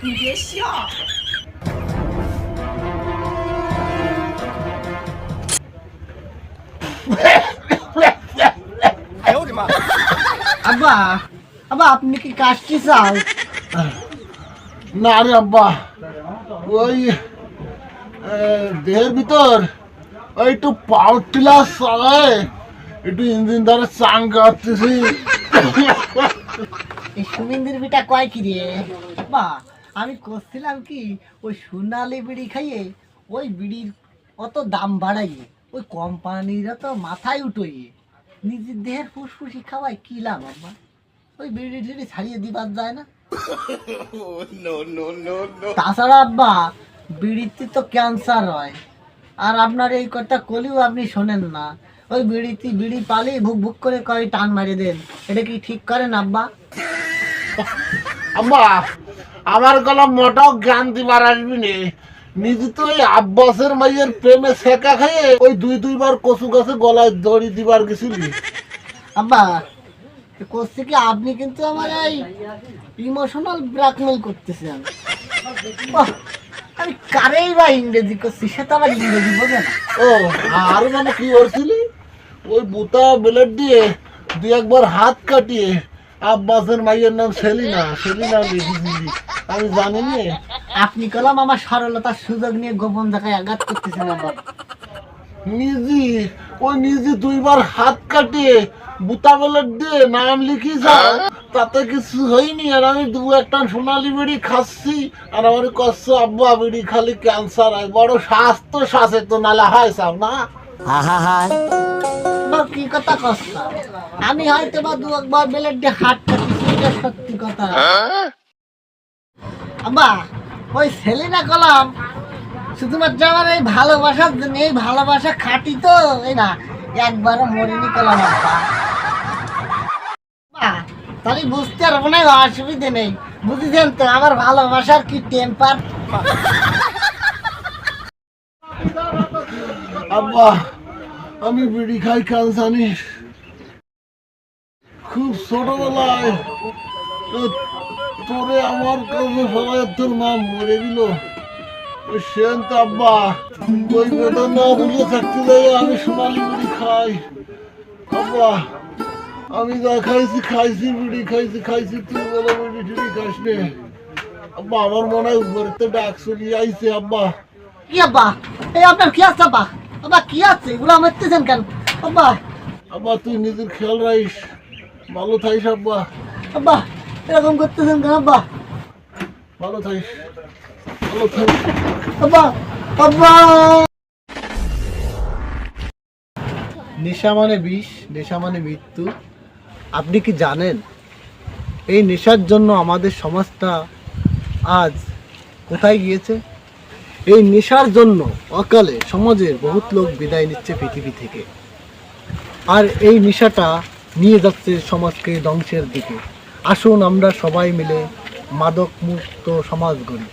你别笑。 আব্বা আব্বা আপনি কি কাশছি চাও না রে আব্বা ওই এ, দেহের ভিতর ওই একটু পাওয়ার টিলার চালায় একটু ইঞ্জিন দ্বারা চাং কাটতেছি এই সুমিন্দির বিটা কয় কি রে বা আমি করছিলাম কি ওই সোনালি বিড়ি খাইয়ে ওই বিড়ির অত দাম বাড়াইয়ে ওই কোম্পানিরা তো মাথায় উঠোইয়ে নিজের দেহের ফুসফুসি খাওয়ায় কি লাভ আব্বা ওই বিড়ি টিড়ি ছাড়িয়ে দিবার যায় না। তাছাড়া আব্বা বিড়িতে তো ক্যান্সার হয়। আর আপনার এই কথা কলিও আপনি শোনেন না। ওই বিড়িতে বিড়ি পালি ভুক ভুক করে কয় টান মারি দেন। এটা কি ঠিক করেন আব্বা? আব্বা আমার গলা মোটাও জ্ঞান দিবার আসবি নে। নিজে তো ওই আব্বাসের মাইয়ের প্রেমে শেখা খাইয়ে ওই দুই দুইবার কচু গাছে গলায় দড়ি দিবার গেছিলি। আব্বা করছে কি আপনি কিন্তু আমার এই ইমোশনাল ব্ল্যাকমেল করতেছেন। আমি কারেই বা ইংরেজি করছি সে তো আমার ইংরেজি বোঝে না। ও আর মানে কি করছিলি? ওই বুতা ব্লেড দিয়ে দুই একবার হাত কাটিয়ে আব্বাসের মাইয়ের নাম সেলিনা সেলিনা আমি জানি নে আপনি কলাম আমার সরলতার সুযোগ নিয়ে গোপন জায়গায় আঘাত করতেছেন আব্বা। নিজে ওই নিজে দুইবার হাত কাটিয়ে বুতা ব্লেড দিয়ে নাম লিখি যাও তাতে কিছু হয়নি আর আমি দু একটা সোনালি বিড়ি খাচ্ছি আর আমার কষ্ট আব্বা বিড়ি খালি ক্যান্সার হয় বড় স্বাস্থ্য সচেতন নালে হয় সব না? বা কি কথা কষ্ট আমি হয়তো বা দু একবার বেলের দিয়ে হাত সত্যি কথা। আব্বা, ওই সেলিনা কলাম, শুধুমাত্র আমার এই ভালোবাসার জন্য, এই ভালোবাসা খাটি তো, এই না, একবারও মরিনি কলাম তাহলে বুঝতে পারব না অসুবিধে নেই। বুঝেছেন তো, আমার ভালোবাসার কি টেম্পার আব্বা আমি বিড়ি খাই জানিস। খুব ছোটবেলায় তোরে আমার কাছে সবাই তোর মা মরে দিল। ওই আব্বা ওই বেদনা ভুলে থাকতে যাই আমি সোনালি বিড়ি খাই। আব্বা, আমি যা খাইছি খাইছি, বিড়ি খাইছি খাইছি, তুই বলে বিড়ি টিড়ি খাস নে। আব্বা, আমার মনে হয় উপরে ডাক চলি আইছে, আব্বা। কি আব্বা? এই আপনার কি আছে, আব্বা? আব্বা কি আছে? এগুলো মারতেছেন কেন? আব্বা। আব্বা তুই নিজের খেয়াল রাখিস। ভালো থাকিস আব্বা। আব্বা এরকম করতেছেন কেন আব্বা? ভালো থাকিস। ভালো থাকিস। আব্বা আব্বা। নেশা মানে বিষ নেশা মানে মৃত্যু। আপনি কি জানেন? এই নেশার জন্য আমাদের সমাজটা আজ কোথায় গিয়েছে? এই নেশার জন্য অকালে সমাজের বহুত লোক বিদায় নিচ্ছে পৃথিবী থেকে। আর এই নেশাটা নিয়ে যাচ্ছে সমাজকে ধ্বংসের দিকে। আসুন আমরা সবাই মিলে মাদক মুক্ত সমাজ গড়ি।